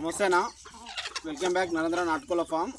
నమస్తేనా? Welcome back Narendra నాటుకోల farm.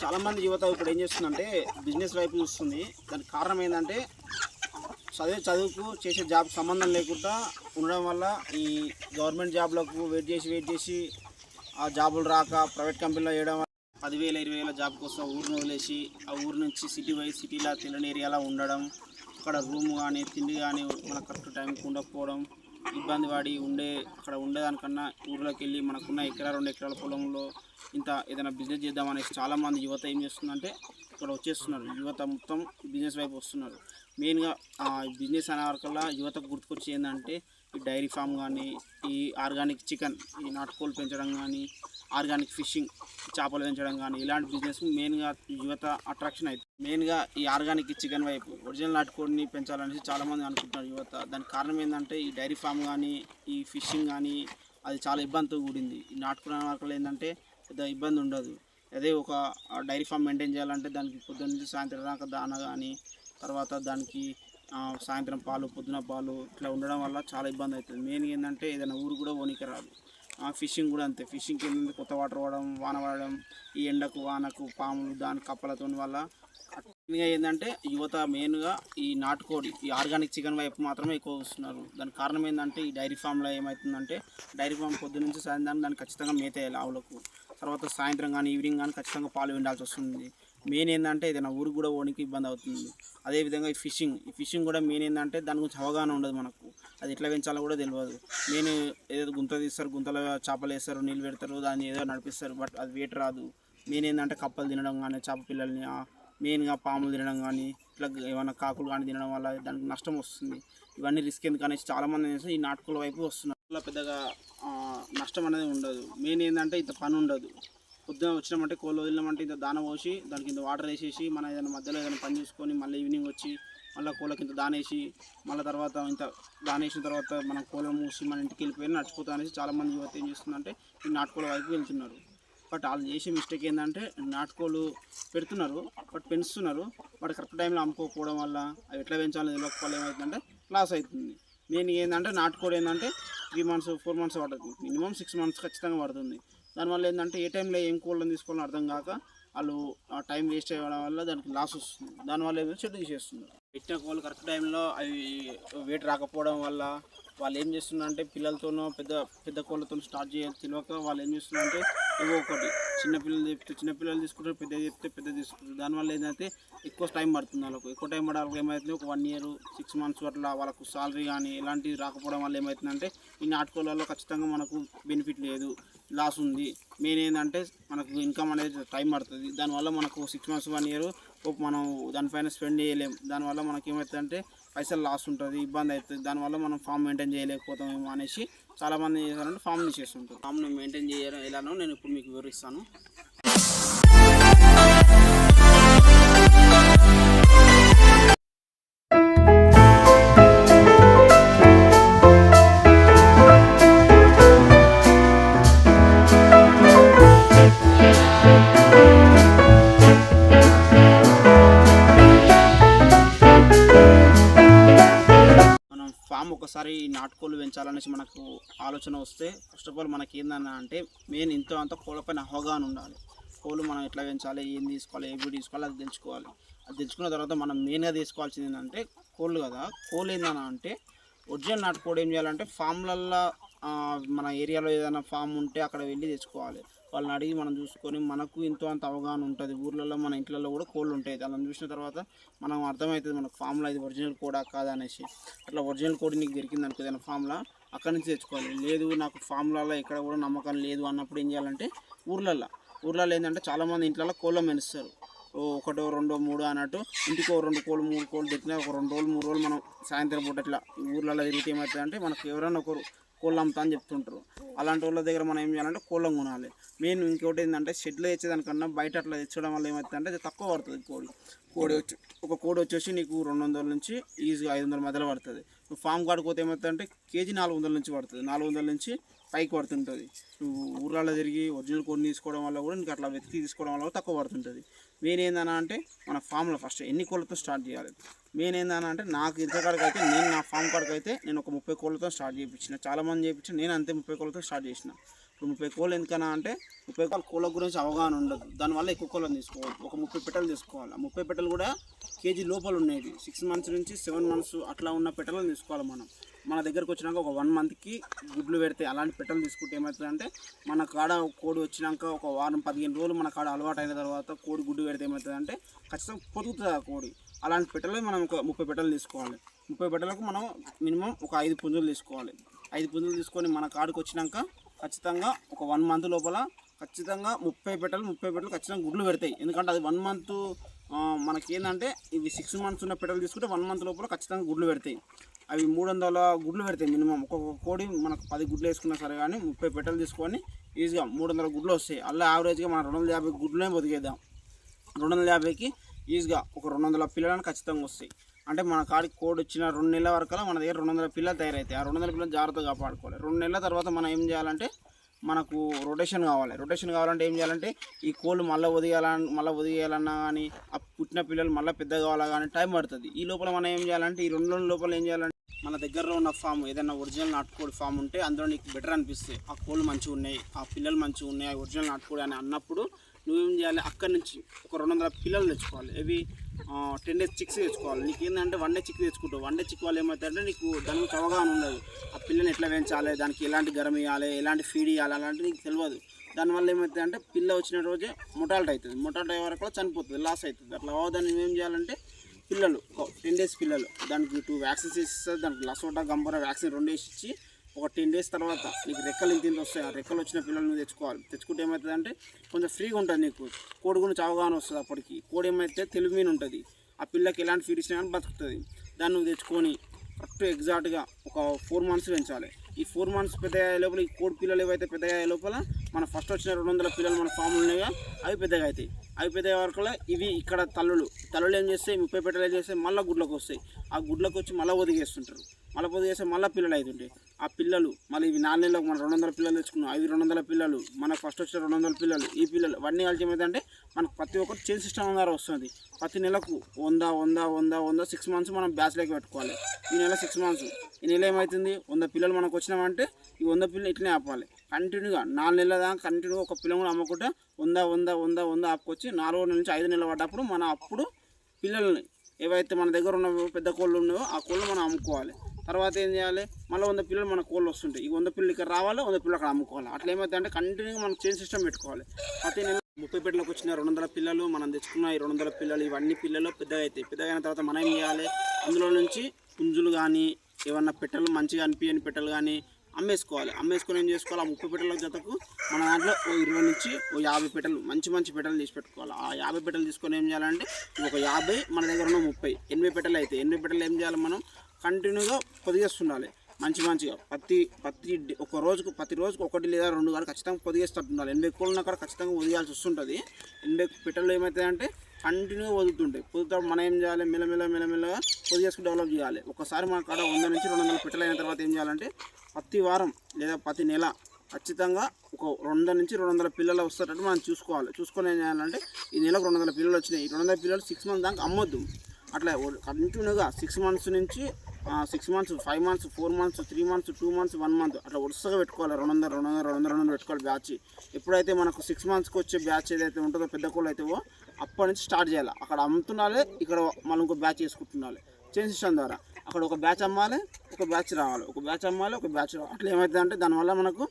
చాలామంది యువత ఇప్పుడు ఏం చేస్తుందంటే బిజినెస్ వైపు చూస్తుంది. దానికి కారణం ఏంటంటే చదివే చదువుకు చేసే జాబ్ సంబంధం లేకుండా ఉండడం వల్ల ఈ గవర్నమెంట్ జాబ్లకు వెయిట్ చేసి వెయిట్ చేసి ఆ జాబులు రాక ప్రైవేట్ కంపెనీలో వేయడం వల్ల పదివేల ఇరవై వేల జాబ్ కోసం ఊరిని వదిలేసి ఆ ఊరు నుంచి సిటీ పోయి సిటీలో తెలియని ఏరియాలో ఉండడం అక్కడ రూమ్ కానీ తిండి కానీ మన కరెక్ట్ టైంకి ఉండకపోవడం ఇబ్బంది పడి ఉండే అక్కడ ఉండేదానికన్నా ఊర్లోకి వెళ్ళి మనకున్న ఎకరా రెండు ఎకరాల పొలంలో ఇంత ఏదైనా బిజినెస్ చేద్దామనేసి చాలామంది యువత ఏం చేస్తుందంటే ఇక్కడ వచ్చేస్తున్నారు. యువత మొత్తం బిజినెస్ వైపు వస్తున్నారు. మెయిన్గా బిజినెస్ అనే వరకల్లా యువతకు గుర్తుకొచ్చి ఏంటంటే ఈ డైరీ ఫామ్ కానీ ఈ ఆర్గానిక్ చికెన్ ఈ నాటుకోళ్ళు పెంచడం కానీ ఆర్గానిక్ ఫిషింగ్ చేపలు పెంచడం కానీ ఇలాంటి బిజినెస్ మెయిన్గా యువత అట్రాక్షన్ అవుతుంది మెయిన్గా ఈ ఆర్గానిక్ చికెన్ వైపు ఒరిజినల్ నాటుకోడిని పెంచాలనేసి చాలామంది అనుకుంటున్నారు యువత. దానికి కారణం ఏంటంటే ఈ డైరీ ఫామ్ కానీ ఈ ఫిషింగ్ కానీ అది చాలా ఇబ్బందితో కూడింది. ఈ నాటుకునే వరకు ఏంటంటే పెద్ద ఇబ్బంది ఉండదు. అదే ఒక డైరీ ఫామ్ మెయింటైన్ చేయాలంటే దానికి పొద్దున్న నుంచి సాయంత్రం దాకా దాన కానీ తర్వాత దానికి సాయంత్రం పాలు పొద్దున పాలు ఇట్లా ఉండడం వల్ల చాలా ఇబ్బంది అవుతుంది. మెయిన్ ఏంటంటే ఏదైనా ఊరు కూడా ఓనికి రాదు ఆ, ఫిషింగ్ కూడా అంతే. ఫిషింగ్కి ఏంటంటే కొత్త వాటర్ పడడం వాన పడడం ఈ ఎండకు వానకు పాములు దాని కప్పలతో వల్ల ఏంటంటే యువత మెయిన్గా ఈ నాటుకోడి ఈ ఆర్గానిక్ చికెన్ వైపు మాత్రమే ఎక్కువ వస్తున్నారు దానికి కారణం ఏంటంటే ఈ డైరీ ఫామ్లో ఏమవుతుందంటే డైరీ ఫామ్ పొద్దు నుంచి సాయంత్రం దాన్ని ఖచ్చితంగా మేతేయాలి ఆవులకు. తర్వాత సాయంత్రం కానీ ఈవినింగ్ కానీ ఖచ్చితంగా పాలు విండాల్సి వస్తుంది. మెయిన్ ఏంటంటే ఏదైనా ఊరికి కూడా ఓనికి ఇబ్బంది అవుతుంది. అదేవిధంగా ఈ ఫిషింగ్ ఈ ఫిషింగ్ కూడా మెయిన్ ఏంటంటే దాని గురించి అవగాహన ఉండదు మనకు. అది ఎట్లా పెంచాలో కూడా తెలియదు మెయిన్ ఏదో గుంత తీస్తారు గుంతలో చేపలు వేస్తారు నీళ్ళు పెడతారు దాన్ని ఏదో నడిపిస్తారు బట్ అది వెయిట్ రాదు. మెయిన్ ఏంటంటే కప్పలు తినడం కానీ చేప పిల్లల్ని మెయిన్గా పాములు తినడం కానీ ఇట్లా ఏమైనా కాకులు కానీ తినడం వల్ల దానికి నష్టం వస్తుంది. ఇవన్నీ రిస్క్ ఎందుకనేసి చాలామంది అనేసి ఈ నాటుకుల వైపు వస్తున్నారు. అలా పెద్దగా నష్టం అనేది ఉండదు. మెయిన్ ఏంటంటే ఇంత పని ఉండదు. పొద్దున వచ్చినామంటే కోళ్ళు వదిలినామంటే ఇంత దాన పోసి దానికి ఇంత వాటర్ వేసేసి మన ఏదైనా మధ్యలో ఏదైనా పని చూసుకొని మళ్ళీ ఈవినింగ్ వచ్చి మళ్ళీ కోళ్ళకి ఇంత దానేసి మళ్ళీ తర్వాత ఇంత దానేసిన తర్వాత మనం కోళ్ళను మూసి మన ఇంటికి వెళ్ళిపోయి నడిచిపోతా అనేసి చాలామంది యువత ఏం చేస్తుందంటే ఈ నాటుకోళ్ళ వైపు వెళ్తున్నారు. బట్ వాళ్ళు చేసే మిస్టేక్ ఏంటంటే నాటుకోళ్ళు పెడుతున్నారు బట్ పెంచుతున్నారు. బట్ కరెక్ట్ టైంలో అమ్ముకోకపోవడం వల్ల అవి ఎట్లా పెంచాలో తెలియకపోవడం ఏమవుతుందంటే లాస్ అవుతుంది. దీనికి ఏంటంటే నాటుకోడి ఏంటంటే త్రీ మంత్స్ ఫోర్ మంత్స్ పడుతుంది. మినిమం సిక్స్ మంత్స్ ఖచ్చితంగా పడుతుంది. దానివల్ల ఏంటంటే ఏ టైంలో ఏం కోళ్ళని తీసుకోవాలని అర్థం కాక వాళ్ళు ఆ టైం వేస్ట్ అవ్వడం వల్ల దానికి లాస్ వస్తుంది. దానివల్ల ఏదో చెట్టు తీసేస్తున్నారు. పెట్టిన కోళ్ళు కరెక్ట్ టైంలో అవి వెయిట్ రాకపోవడం వల్ల వాళ్ళు ఏం చేస్తున్నారంటే పిల్లలతోనో పెద్ద పెద్ద కోళ్ళతో స్టార్ట్ చేయాలి తెలియక వాళ్ళు ఏం చేస్తున్నారంటే ఏవో ఒకటి చిన్న పిల్లలు చెప్తే చిన్నపిల్లలు తీసుకుంటారు పెద్ద చెప్తే పెద్ద తీసుకుంటారు. దానివల్ల ఏంటంటే ఎక్కువ టైం పడుతుంది వాళ్ళకు. ఎక్కువ టైం పడాలి ఏమవుతుంది ఒక వన్ ఇయర్ సిక్స్ మంత్స్ అట్లా వాళ్ళకు సాలరీ కానీ ఎలాంటివి రాకపోవడం వల్ల ఏమవుతుందంటే ఈ నాటుకోళ్ళలో ఖచ్చితంగా మనకు బెనిఫిట్ లేదు లాస్ ఉంది. మెయిన్ ఏంటంటే మనకు ఇన్కమ్ అనేది టైం పడుతుంది. దానివల్ల మనకు సిక్స్ మంత్స్ వన్ ఇయర్ మనం దానిపైన స్పెండ్ చేయలేం. దానివల్ల మనకి ఏమవుతుందంటే పైసలు లాస్ ఉంటుంది ఇబ్బంది అవుతుంది. దానివల్ల మనం ఫామ్ మెయింటైన్ చేయలేకపోతామేమో అనేసి చాలామంది ఏం చేస్తారంటే ఫామ్ని చేస్తుంటారు. ఫామ్ని మెయింటైన్ చేయడం ఎలానో నేను ఇప్పుడు మీకు వివరిస్తాను. ఒకసారి నాటుకోళ్ళు పెంచాలనేసి మనకు ఆలోచన వస్తే ఫస్ట్ ఆఫ్ ఆల్ మనకి ఏందన్నా అంటే మెయిన్ ఇంతో అంత కోళ్ళపైన అవగాహన ఉండాలి. కోళ్ళు మనం ఎట్లా పెంచాలి ఏం తీసుకోవాలి ఏ వీడి తీసుకోవాలి అది తెలుసుకోవాలి అది తెలుసుకున్న తర్వాత మనం మెయిన్గా తీసుకోవాల్సింది ఏంటంటే కోళ్ళు కదా. కోళ్ళు ఏందన్నా అంటే ఒరిజినల్ నాటుకోడి ఏం చేయాలంటే ఫామ్లల్లో మన ఏరియాలో ఏదైనా ఫామ్ ఉంటే అక్కడ వెళ్ళి తెచ్చుకోవాలి. వాళ్ళని అడిగి మనం చూసుకొని మనకు ఎంతో అంత అవగాహన ఉంటుంది. ఊర్లలో మన ఇంట్లలో కూడా కోళ్ళు ఉంటాయి. వాళ్ళని చూసిన తర్వాత మనం అర్థమవుతుంది మనకు ఫామ్లో ఇది ఒరిజినల్ కోడా కాదా అనేసి. అట్లా ఒరిజినల్ కోడి నీకు దొరికింది అనుకో దాని ఫామ్లో అక్కడి నుంచి తెచ్చుకోవాలి. లేదు నాకు ఫామ్లలో ఇక్కడ కూడా నమ్మకం లేదు అన్నప్పుడు ఏం చేయాలంటే ఊర్లల్లో. ఊర్లలో ఏంటంటే చాలామంది ఇంట్లో కోళ్ళ మెనుస్తారు ఒకటో రెండో మూడో అన్నట్టు ఇంటికో రెండు కోళ్ళు మూడు కోళ్ళు దొరికినా ఒక రెండు రోజులు మూడు రోజులు మనం సాయంత్రం పూట ఇట్లా ఊర్లలో తిరిగితే ఏమవుతుందంటే మనకు ఎవరైనా ఒకరు కోళ్ళు అమ్ముతా అని చెప్తుంటారు. అలాంటి వాళ్ళ దగ్గర మనం ఏం చేయాలంటే కోళ్ళం కొనాలి. మెయిన్ ఇంకోటి ఏంటంటే షెడ్లో తెచ్చేదానికన్నా బయట అట్లా తెచ్చడం వల్ల ఏమవుతుందంటే అది తక్కువ పడుతుంది కోడి. కోడి వచ్చి ఒక కోడి వచ్చేసి నీకు రెండు వందల నుంచి ఈజీగా ఐదు వందల మధ్యలో పడుతుంది. నువ్వు ఫామ్ కాడికి పోతే ఏమవుతుందంటే కేజీ నాలుగు వందల నుంచి పడుతుంది. నాలుగు వందల నుంచి పైకి పడుతుంటుంది. నువ్వు ఊర్లలో తిరిగి ఒరిజినల్ కోడిని తీసుకోవడం వల్ల కూడా నీకు అట్లా వెతికి తీసుకోవడం వల్ల తక్కువ పడుతుంటుంది. మెయిన్ ఏందన్నా అంటే మన ఫామ్లో ఫస్ట్ ఎన్ని కోళ్ళతో స్టార్ట్ చేయాలి? మెయిన్ ఏందన్నా అంటే నాకు ఇంత అయితే నేను నా ఫామ్ కాడికి అయితే నేను ఒక ముప్పై కోళ్ళతో స్టార్ట్ చేయించిన. చాలామంది చేయించిన. నేను అంతే ముప్పై కోళ్ళతో స్టార్ట్ చేసిన. ఇప్పుడు ముప్పై కోళ్ళు ఎందుకన్నా అంటే ముప్పై కోళ్ళ కోళ్ళ గురించి అవగాహన ఉండదు. దానివల్ల ఎక్కువ కోళ్ళని తీసుకోవాలి ఒక ముప్పై పెట్టలు తీసుకోవాలి. ఆ ముప్పై పెట్టెలు కూడా కేజీ లోపల ఉన్నాయి సిక్స్ మంత్స్ నుంచి సెవెన్ మంత్స్ అట్లా ఉన్న పెట్టలను తీసుకోవాలి మనం. మన దగ్గరకు వచ్చినాక ఒక వన్ మంత్కి గుడ్లు పెడితే అలాంటి పెట్టలు తీసుకుంటే ఏమవుతుందంటే మన కాడ కోడి వచ్చినాక ఒక వారం పదిహేను రోజులు మన కాడ అలవాటు అయిన తర్వాత కోడి గుడ్డు పెడితే ఏమవుతుందంటే ఖచ్చితంగా పొదుగుతుంది ఆ కోడి. అలాంటి పెట్టలు మనం ఒక ముప్పై పెట్టలు తీసుకోవాలి. ముప్పై పెట్టలకు మనం మినిమం ఒక ఐదు పుంజులు తీసుకోవాలి. ఐదు పుంజులు తీసుకొని మన కాడికి వచ్చినాక ఖచ్చితంగా ఒక వన్ మంత్ లోపల ఖచ్చితంగా ముప్పై పెట్టలు ముప్పై పెట్టలు ఖచ్చితంగా గుడ్లు పెడతాయి. ఎందుకంటే అది వన్ మంత్ మనకి ఏంటంటే ఇవి సిక్స్ మంత్స్ ఉన్న పెట్టలు తీసుకుంటే వన్ మంత్ లోపల ఖచ్చితంగా గుడ్లు పెడతాయి. అవి మూడు వందల గుడ్లు పెడతాయి మినిమం. ఒక్కొక్క కోడి మనకు పది గుడ్లు వేసుకున్నా సరే కానీ ముప్పై పెట్టలు తీసుకొని ఈజీగా మూడు వందల గుడ్లు వస్తాయి. అలా యావరేజ్గా మనం రెండు వందల యాభై గుడ్లనే బతికేద్దాం. రెండు వందల యాభైకి ఈజీగా ఒక రెండు వందల పిల్లలను ఖచ్చితంగా వస్తాయి. అంటే మన కాడికి కోడి వచ్చిన రెండు నెలల వరకు మన దగ్గర రెండు వందల పిల్లలు తయారవుతాయి ఆ రెండు వందల పిల్లలు జాగ్రత్తగా కాపాడుకోవాలి. రెండు నెలల తర్వాత మనం ఏం చేయాలంటే మనకు రొటేషన్ కావాలి. రొటేషన్ కావాలంటే ఏం చేయాలంటే ఈ కోళ్ళు మళ్ళీ వదిగాలని మళ్ళీ వదిగేయాలన్నా కానీ ఆ పుట్టిన పిల్లలు మళ్ళీ పెద్ద కావాలా కానీ టైం పడుతుంది. ఈ లోపల మనం ఏం చేయాలంటే ఈ రెండు లోపల ఏం చేయాలంటే మన దగ్గరలో ఉన్న ఫామ్ ఏదైనా ఒరిజినల్ నాటుకోడి ఫామ్ ఉంటే అందులో నీకు బెటర్ అనిపిస్తే ఆ కోళ్ళు మంచిగా ఉన్నాయి ఆ పిల్లలు మంచిగా ఉన్నాయి ఆ ఒరిజినల్ నాటుకోడి అని అన్నప్పుడు నువ్వేం చేయాలి? అక్కడి నుంచి ఒక రెండు వందల పిల్లలు తెచ్చుకోవాలి. ఇవి టెన్ డేస్ చిక్స్ తెచ్చుకోవాలి. నీకు ఏంటంటే వన్ డే చిక్ తెచ్చుకుంటావు. వన్ డే చిక్ వాళ్ళు ఏమవుతారంటే నీకు దాని గురించి అవగాహన ఉండదు. ఆ పిల్లని ఎట్లా పెంచాలి? దానికి ఎలాంటి గరం ఇవ్వాలి ఎలాంటి ఫీడ్ ఇవ్వాలి అలాంటివి నీకు తెలియదు దానివల్ల ఏమవుతుంది అంటే పిల్ల వచ్చిన రోజే మొటాలిటీ అవుతుంది. మొటాలిటీ అయ్యే వరకు చనిపోతుంది. లాస్ అవుతుంది. అట్లా అవ్వదని ఏం చేయాలంటే పిల్లలు టెన్ డేస్ పిల్లలు. దానికి టూ వ్యాక్సిన్స్ ఇస్తుంది దానికి లసోటా గంబర వ్యాక్సిన్ రెండు వేసి ఇచ్చి ఒక టెన్ డేస్ తర్వాత నీకు రెక్కలు ఇంత ఇంత వస్తాయి. ఆ రెక్కలు వచ్చిన పిల్లలు నువ్వు తెచ్చుకోవాలి. తెచ్చుకుంటే ఏమవుతుంది అంటే కొంచెం ఫ్రీగా ఉంటుంది నీకు. కోడి గురించి అవగాహన వస్తుంది అప్పటికి. కోడి ఏమైతే తెలుగు మీద ఉంటుంది. ఆ పిల్లకి ఎలాంటి ఫీడ్ ఇచ్చినా కానీ బతుకుతుంది. దాన్ని నువ్వు తెచ్చుకొని కరెక్ట్ ఎగ్జాక్ట్గా ఒక ఫోర్ మంత్స్ పెంచాలి. ఈ ఫోర్ మంత్స్ పెద్ద లోపల ఈ కోడి పిల్లలు ఏవైతే పెద్దగా లోపల మన ఫస్ట్ వచ్చిన రెండు వందల పిల్లలు మన ఫామ్లు ఉన్నాయో అవి పెద్దగా అవుతాయి. అవి పెద్ద వరకు ఇవి ఇక్కడ తల్లులు. తల్లులు ఏం చేస్తాయి? ముప్పై పెట్టలు ఏం చేస్తాయి? మళ్ళీ గుడ్లకు వస్తాయి. ఆ గుడ్లకు వచ్చి మళ్ళీ ఒదిగేస్తుంటారు. మళ్ళీ పొదిగేస్తే మళ్ళీ పిల్లలు అవుతుంటాయి. ఆ పిల్లలు మళ్ళీ ఇవి నాలుగు నెలలకు మనం రెండు వందల పిల్లలు తెచ్చుకున్నాం. అవి రెండు వందల పిల్లలు మనకు ఫస్ట్ వచ్చిన రెండు వందల పిల్లలు ఈ పిల్లలు ఇవన్నీ కలిసి ఏమైందంటే మనకు ప్రతి ఒక్కరు చైన్ సిస్టమ్ ద్వారా వస్తుంది ప్రతి నెలకు వంద వంద వంద వంద సిక్స్ మంత్స్ మనం బ్యాచ్లోకి పెట్టుకోవాలి. ఈ నెల సిక్స్ మంత్స్ ఈ నెల ఏమవుతుంది వంద పిల్లలు మనకు వచ్చినామంటే ఈ వంద పిల్లలు ఇట్లనే ఆపాలి. కంటిన్యూగా నాలుగు నెలల దాకా కంటిన్యూగా ఒక పిల్లలు కూడా అమ్మకుంటే వంద వంద వంద వంద ఆపుకొచ్చి నాలుగో నెల నుంచి ఐదు నెలలు పడ్డప్పుడు మనం అప్పుడు పిల్లల్ని ఏవైతే మన దగ్గర ఉన్న పెద్ద కోళ్ళు ఉన్నాయో ఆ కోళ్ళు మనం అమ్ముకోవాలి. తర్వాత ఏం చేయాలి? మళ్ళీ వంద పిల్లలు మన కోళ్ళు వస్తుంటాయి. ఈ వంద పిల్లలు ఇక్కడ రావాలి వంద పిల్లలు అక్కడ అమ్ముకోవాలి. అట్లా ఏమైతే అంటే కంటిన్యూగా మనం చైన్ సిస్టమ్ పెట్టుకోవాలి. ప్రతి నెల ముప్పై పెట్టలకు వచ్చిన రెండు వందల పిల్లలు మనం తెచ్చుకున్న ఈ రెండు వందల పిల్లలు ఇవన్నీ పిల్లలు పెద్దగా అవుతాయి. పెద్దగా అయిన తర్వాత మనం ఏం చేయాలి? అందులో నుంచి పుంజులు కానీ ఏమన్నా పెట్టలు మంచిగా అనిపించని పెట్టలు కానీ అమ్మేసుకోవాలి. అమ్మేసుకొని ఏం చేసుకోవాలి? ఆ ముప్పై పెట్టల జతకు మన దాంట్లో ఓ ఇరవై నుంచి ఓ యాభై పెట్టలు మంచి మంచి పెట్టలు తీసి పెట్టుకోవాలి. ఆ యాభై పెట్టలు తీసుకొని ఏం చేయాలంటే ఒక యాభై మన దగ్గర ఉన్న ముప్పై ఎనభై పెట్టలు అయితే ఎనభై పీటలు ఏం చేయాలి మనం? కంటిన్యూగా పొదిగేస్తుండాలి. మంచి మంచిగా ప్రతి ప్రతి ఒక రోజుకు ప్రతి రోజుకు ఒకటి లేదా రెండు కానీ ఖచ్చితంగా పొదిగేస్తుండాలి ఎనభై కోళ్ళు కూడా ఖచ్చితంగా పొదిగాల్సి వస్తుంటుంది. ఎనభై పెట్టలు ఏమవుతాయంటే కంటిన్యూగా వదులుతుంటాయి. పొదుగుతాడు మనం ఏం చేయాలి? మెల్లమెల్ల మెల్లమెల్లగా పొదిగేసుకుని డెవలప్ చేయాలి. ఒకసారి మన కాడ వంద నుంచి రెండు వందల పెట్టెలు అయిన తర్వాత ఏం చేయాలంటే ప్రతి వారం లేదా ప్రతి నెల ఖచ్చితంగా ఒక రెండు నుంచి రెండు వందల పిల్లలు వస్తారని మనం చూసుకోవాలి. చూసుకొని ఏం చేయాలంటే ఈ నెలకు రెండు వందల పిల్లలు వచ్చినాయి. రెండు వందల పిల్లలు సిక్స్ మంత్స్ దాకా అమ్మొద్దు. అట్లా కంటిన్యూగా సిక్స్ మంత్స్ నుంచి six months five months four months three months two months one month అట్లా వరుసగా పెట్టుకోవాలి. రెండు వందల రెండు వందల రెండు వందల రెండు వందలు పెట్టుకోవాలి బ్యాచ్. ఎప్పుడైతే మనకు సిక్స్ మంత్స్కి వచ్చే బ్యాచ్ ఏదైతే ఉంటుందో పెద్ద కోళ్ళు అయితేవో అప్పటి నుంచి స్టార్ట్ చేయాలి. అక్కడ అమ్ముతున్నాలే ఇక్కడ మనం ఇంకో బ్యాచ్ వేసుకుంటున్నాలి చైన్ సిస్టమ్ ద్వారా. అక్కడ ఒక బ్యాచ్ అమ్మాలి ఒక బ్యాచ్ రావాలి. ఒక బ్యాచ్ అమ్మాలి ఒక బ్యాచ్ రావాలి. అట్లా ఏమవుతుందంటే దానివల్ల మనకు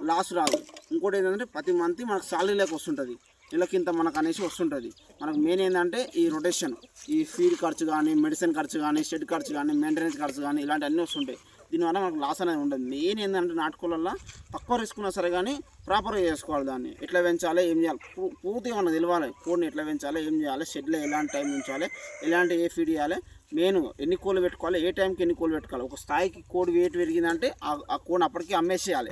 లాస్ రాదు. ఇంకోటి ఏంటంటే ప్రతి మంత్ మనకు సాలరీ లేక వస్తుంటుంది. నెలకింత మనకు అనేసి వస్తుంటుంది. మనకు మెయిన్ ఏంటంటే ఈ రొటేషన్. ఈ ఫీడ్ ఖర్చు కానీ మెడిసిన్ ఖర్చు కానీ షెడ్ ఖర్చు కానీ మెయింటెనెన్స్ ఖర్చు కానీ ఇలాంటి అన్నీ వస్తుంటాయి. దీనివల్ల మనకు లాస్ అనేది ఉండదు. మెయిన్ ఏంటంటే నాటుకోళ్ళల్లో తక్కువ రిస్క్ ఉన్నా సరే కానీ ప్రాపర్గా చేసుకోవాలి దాన్ని. ఎట్లా పెంచాలి ఏం చేయాలి? పూ- పూర్తిగా మనకు తెలియాలి కోడిని ఎట్లా పెంచాలి ఏం చేయాలి షెడ్లో ఎలాంటి టైం ఉంచాలి ఎలాంటి ఏ ఫీడ్ చేయాలి. మెయిన్ ఎన్ని కోళ్ళు పెట్టుకోవాలి ఏ టైంకి ఎన్ని కోళ్ళు పెట్టుకోవాలి. ఒక స్థాయికి కోడి వెయిట్ పెరిగిందంటే ఆ- కోడిని అప్పటికి అమ్మేసేయాలి.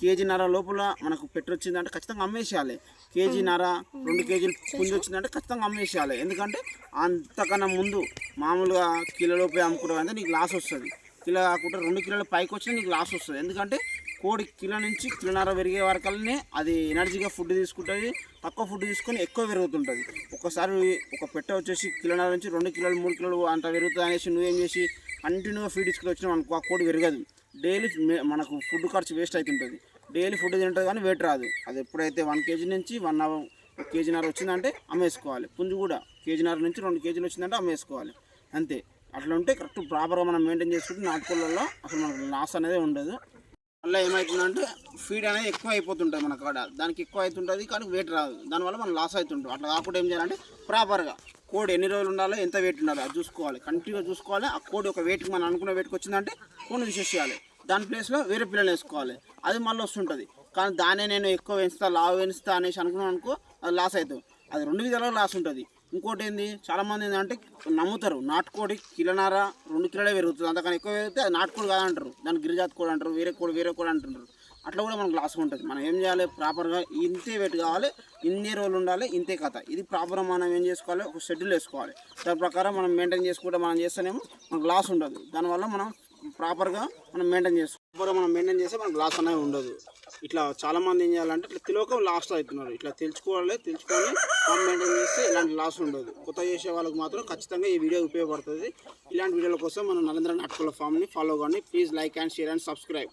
కేజీన్నర లోపల మనకు పెట్టొచ్చిందంటే ఖచ్చితంగా అమ్మేసేయాలి. కేజీన్నర రెండు కేజీలు పుంజు వచ్చిందంటే ఖచ్చితంగా అమ్మేసేయాలి. ఎందుకంటే అంతకన్నా ముందు మామూలుగా కిలోలోపే అమ్ముకోవడం అంటే నీకు లాస్ వస్తుంది. కిలో కాకుండా రెండు కిలోల పైకి వచ్చినా నీకు లాస్ వస్తుంది. ఎందుకంటే కోడి కిలో నుంచి కిలోన్నర పెరిగే వరకల్నే అది ఎనర్జీగా ఫుడ్ తీసుకుంటుంది. తక్కువ ఫుడ్ తీసుకొని ఎక్కువ పెరుగుతుంటుంది. ఒకసారి ఒక పెట్ట వచ్చేసి కిలోన్నర నుంచి రెండు కిలోలు మూడు కిలోలు అంత పెరుగుతుంది అనేసి నువ్వేం చేసి కంటిన్యూగా ఫీడ్ తీసుకుని వచ్చినావు అనుకో ఆ కోడి పెరగదు. డైలీ మనకు ఫుడ్ ఖర్చు వేస్ట్ అవుతుంటుంది డైలీ ఫుడ్ తింటుంది కానీ వెయిట్ రాదు. అది ఎప్పుడైతే వన్ కేజీ నుంచి వన్ అవర్ కేజీన్నర వచ్చిందంటే అమ్మేసుకోవాలి. పుంజు కూడా కేజీన్నర నుంచి రెండు కేజీలు వచ్చిందంటే అమ్మేసుకోవాలి. అంతే. అట్లా ఉంటే కరెక్ట్ ప్రాపర్గా మనం మెయింటైన్ చేసుకుంటే నాటుకోళ్ళల్లో అసలు మనకు లాస్ అనేది ఉండదు. మళ్ళీ ఏమవుతుందంటే ఫీడ్ అనేది ఎక్కువ అయిపోతుంటుంది మన కాడ. దానికి ఎక్కువ అవుతుంటుంది కానీ వెయిట్ రాదు. దానివల్ల మనం లాస్ అవుతుంటాం. అట్లా కాకుండా ఏం చేయాలంటే ప్రాపర్గా కోడి ఎన్ని రోజులు ఉండాలో ఎంత వెయిట్ ఉండాలో అది చూసుకోవాలి. కంటిన్యూగా చూసుకోవాలి. ఆ కోడి ఒక వెయిట్కి మనం అనుకున్న వెయిట్కి వచ్చిందంటే కోడిని తీసేసేయాలి. దాని ప్లేస్లో వేరే పిల్లలు వేసుకోవాలి. అది మళ్ళీ వస్తుంటుంది. కానీ దాన్నే నేను ఎక్కువ పెంచుతా లావు పెంచుతా అనేసి అనుకున్నాను అనుకో అది లాస్ అవుతుంది. అది రెండు విధాలుగా లాస్ ఉంటుంది. ఇంకోటి ఏంది చాలామంది ఏంటంటే నమ్ముతారు. నాటుకోడి కిలనార రెండు కిలోలే పెరుగుతుంది. అంతకన్నా ఎక్కువ పెరిగితే అది నాటుకోడి కాదంటారు. దాన్ని గిరిజాతి కోడి అంటారు వేరే కోడి వేరే కోడి అంటుంటారు. అట్లా కూడా మనకు లాస్ ఉంటుంది. మనం ఏం చేయాలి? ప్రాపర్గా ఇంతే వెయిట్ కావాలి. ఇన్ని రోజులు ఉండాలి ఇంతే కథ. ఇది ప్రాపర్ మనం ఏం చేసుకోవాలి? ఒక షెడ్యూల్ వేసుకోవాలి. దాని ప్రకారం మనం మెయింటైన్ చేసుకుంటే మనం చేస్తేనేమో మనకు లాస్ ఉండదు. దానివల్ల మనం ప్రాపర్గా మనం మెయింటైన్ చేసుకోవాలి. మనం మెయింటైన్ చేస్తే మనకు లాస్ అనేది ఉండదు. ఇట్లా చాలా మంది ఏం చేయాలంటే ఇట్లా తెలియక లాస్ట్ అవుతున్నారు ఇట్లా తెలుసుకోవాలి తెలుసుకొని మనం మెయింటైన్ చేస్తే ఇలాంటి లాస్ ఉండదు. కొత్త చేసే వాళ్ళకి మాత్రం ఖచ్చితంగా ఈ వీడియో ఉపయోగపడుతుంది. ఇలాంటి వీడియోల కోసం మన నరేంద్ర నాటకాల ఫామ్ని ఫాలో కానీ please like and share and subscribe